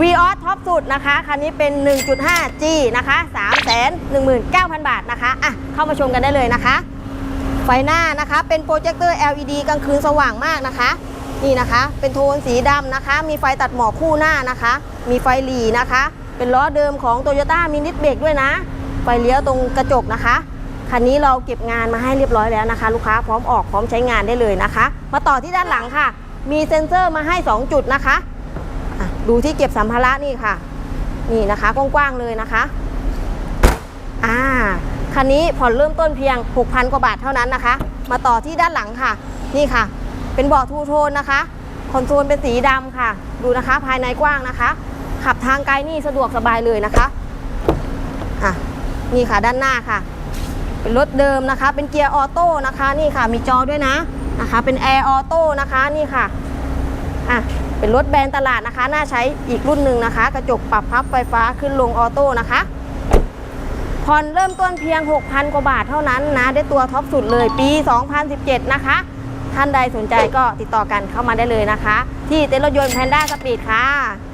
v ีออสท็อปสุดนะคะ คันนี้เป็น 1.5G นะคะ 319,000 บาทนะคะ อะ เข้ามาชมกันได้เลยนะคะ ไฟหน้านะคะ เป็นโปรเจคเตอร์ LED กลางคืนสว่างมากนะคะ นี่นะคะ เป็นโทนสีดำนะคะ มีไฟตัดหมอกคู่หน้านะคะ มีไฟหลีนะคะ เป็นล้อเดิมของ t o y ยต้ามินิเบรกด้วยนะ ไฟเลี้ยวตรงกระจกนะคะ คันนี้เราเก็บงานมาให้เรียบร้อยแล้วนะคะ ลูกค้าพร้อมออกพร้อมใช้งานได้เลยนะคะ มาต่อที่ด้านหลังค่ะ มีเซ็นเซอร์มาให้ 2 จุดนะคะ ดูที่เก็บสัมภาระนี่ค่ะ นี่นะคะกว้างๆเลยนะคะอ่าคันนี้ผ่อนเริ่มต้นเพียง 6,000 กว่าบาทเท่านั้นนะคะ มาต่อที่ด้านหลังค่ะ นี่ค่ะ เป็นเบาะทูโทนนะคะ คอนโซลเป็นสีดำค่ะ ดูนะคะภายในกว้างนะคะ ขับทางไกลนี่สะดวกสบายเลยนะคะอะนี่ค่ะด้านหน้าค่ะ เป็นรถเดิมนะคะ เป็นเกียร์ออโต้นะคะ นี่ค่ะมีจอด้วยนะนะคะ เป็นแอร์ออโต้นะคะนี่ค่ะ อะเป็นรถแบรนด์ตลาดนะคะ น่าใช้อีกรุ่นหนึ่งนะคะ กระจกปรับพับไฟฟ้าขึ้นลงออโต้นะคะผ่อนเริ่มต้นเพียง 6,000 กว่าบาทเท่านั้นนะ ได้ตัวท็อปสุดเลยปี 2017 นะคะ ท่านใดสนใจก็ติดต่อกันเข้ามาได้เลยนะคะ ที่เต็นท์รถยนต์แพนด้าสปีดค่ะ